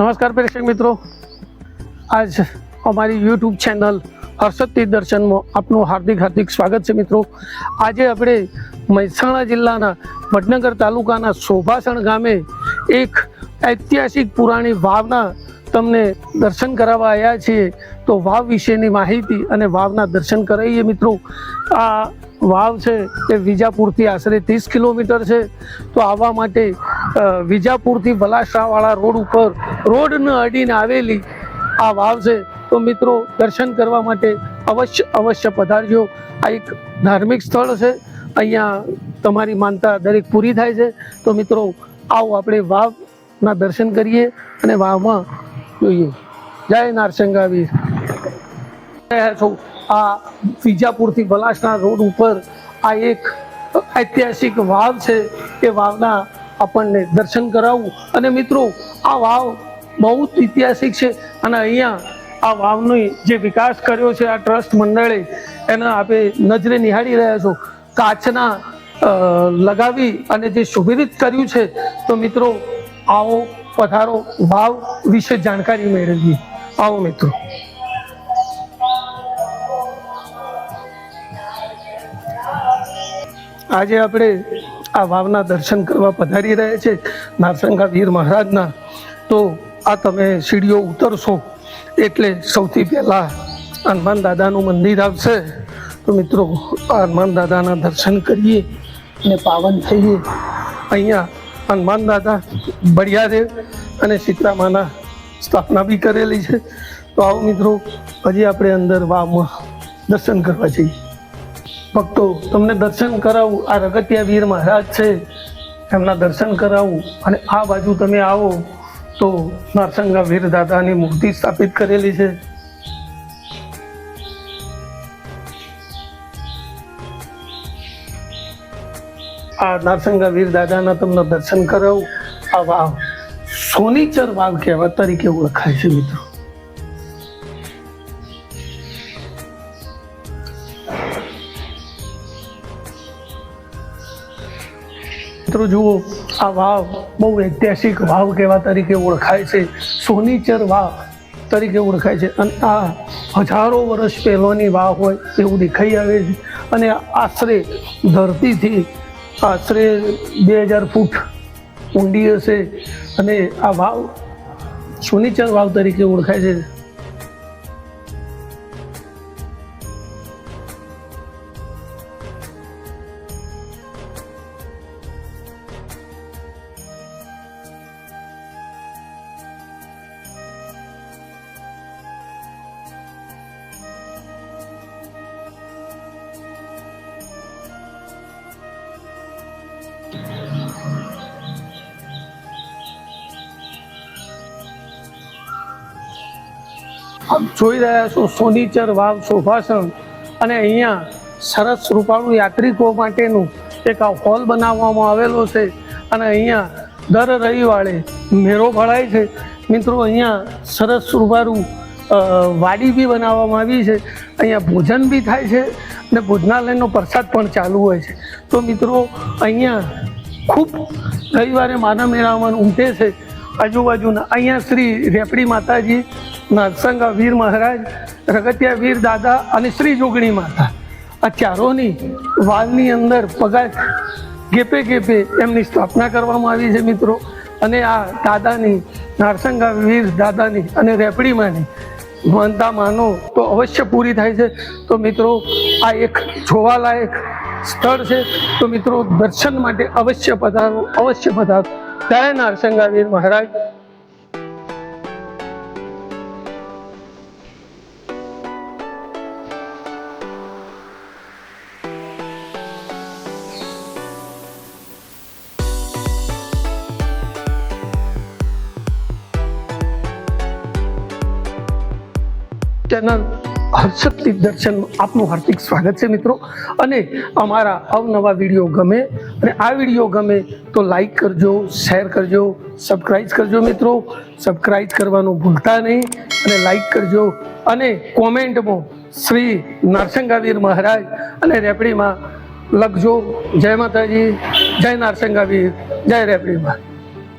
નમસ્કાર પ્રેક્ષક મિત્રો. આજ અમારી યુટ્યુબ ચેનલ હર્ષદ દર્શનમાં આપનું હાર્દિક હાર્દિક સ્વાગત છે મિત્રો. આજે આપણે મહેસાણા જિલ્લાના વડનગર તાલુકાના શોભાસણ ગામે એક ઐતિહાસિક પુરાણી વાવના તમને દર્શન કરાવવા આવ્યા છીએ. તો વાવ વિશેની માહિતી અને વાવના દર્શન કરાવીએ મિત્રો. આ વાવ છે તે વિજાપુરથી આશરે ત્રીસ કિલોમીટર છે. તો આવવા માટે વિજાપુરથી બલાસરાવાળા રોડ ઉપર રોડને અડીને આવેલી આ વાવ છે. તો મિત્રો, દર્શન કરવા માટે અવશ્ય અવશ્ય પધારજો. આ એક ધાર્મિક સ્થળ છે. અહીંયા તમારી માનતા દરેક પૂરી થાય છે. તો મિત્રો, આવો આપણે વાવના દર્શન કરીએ અને વાવમાં જોઈએ. જય નારસંગાવીર. છો આ વિજાપુરથી બલાસના રોડ ઉપર આ એક ઐતિહાસિક વાવ છે. એ વાવના આપણને દર્શન કરાવવું અને મિત્રો, આ વાવ બહુ જ ઐતિહાસિક છે. અને અહીંયા આ વાવનો જે વિકાસ કર્યો છે આ ટ્રસ્ટ મંડળે, એના આપણે નજરે નિહાળી રહ્યા છો. કાચના લગાવી અને જે સુવિધિત કર્યું છે, તો મિત્રો, આવો પધારો વાવ વિશે જાણકારી મેળવીએ. આવો મિત્રો. આજે આપણે આ વાવના દર્શન કરવા પધારી રહ્યા છે નારસંગા વીર મહારાજના. તો આ તમે સીડીઓ ઉતરશો એટલે સૌથી પહેલાં હનુમાન દાદાનું મંદિર આવશે. તો મિત્રો હનુમાન દાદાના દર્શન કરીએ અને પાવન થઈએ. અહીંયા હનુમાન દાદા બળિયારે અને સીતરામાના સ્થાપના બી કરેલી છે. તો આવો મિત્રો, હજી આપણે અંદર વાવમાં દર્શન કરવા જઈએ. ભક્તો, તમને દર્શન કરાવું. આ રગતિયા વીર મહારાજ છે, એમના દર્શન કરાવું. અને આ બાજુ તમે આવો તો નરસંગા વીર દાદાની મૂર્તિ સ્થાપિત કરેલી છે. આ નરસંગા વીર દાદાના તમને દર્શન કરાવું. આ વાવ સોનીચર વાવ કહેવા તરીકે ઓળખાય છે, મિત્રો. મિત્રો, જુઓ, આ વાવ બહુ ઐતિહાસિક વાવ કહેવા તરીકે ઓળખાય છે. સોનીચર વાવ તરીકે ઓળખાય છે. અને આ હજારો વર્ષ પહેલોની વાવ હોય એવું દેખાઈ આવે છે. અને આશરે ધરતીથી આશરે બે હજાર ફૂટ ઊંડી હશે. અને આ વાવ સોનીચર વાવ તરીકે ઓળખાય છે. આપ જોઈ રહ્યા છો સોનીચર વાવ શોભાસણ અને અહીંયા સરસ રૂપાળું યાત્રિકો માટેનું એક આ હોલ બનાવવામાં આવેલો છે અને અહીંયા દર રવિવારે મેળો ભરાય છે. મિત્રો અહીંયા સરસ રૂપાળું અ, વાડી બી બનાવવામાં આવી છે. અહીંયા ભોજન બી થાય છે અને ભોજનાલયનો પ્રસાદ પણ ચાલુ હોય છે. તો મિત્રો, અહીંયા ખૂબ રવિવારે માના મેળામાં ઉમટે છે. આજુબાજુના અહીંયા શ્રી રેપડી માતાજી નરસંગા વીર મહારાજ, રગતિયા વીર દાદા અને શ્રી જોગણી માતા. આ ચારોની વાલની અંદર પગાર ગેપે ગેપે એમની સ્થાપના કરવામાં આવી છે મિત્રો. અને આ દાદાની નારસંગા વીર દાદાની અને રેપડીમાંની માનતા માનો તો અવશ્ય પૂરી થાય છે. તો મિત્રો, આ એક જોવાલાયક સ્થળ છે. તો મિત્રો, દર્શન માટે અવશ્ય પધારો અવશ્ય પધારો. જય નારસંગાવીર મહારાજ ચેનલ હર્ષદથી દર્શન આપનું હાર્દિક સ્વાગત છે મિત્રો. અને અમારા અવનવા વીડિયો ગમે અને આ વીડિયો ગમે તો લાઈક કરજો શેર કરજો સબસ્ક્રાઈબ કરજો મિત્રો. સબસ્ક્રાઈબ કરવાનું ભૂલતા નહીં અને લાઈક કરજો. અને કોમેન્ટમાં શ્રી નારસંગાવીર મહારાજ અને રેપડીમાં લખજો. જય માતાજી, જય નારસંગાવીર, જય રેપડીમાં.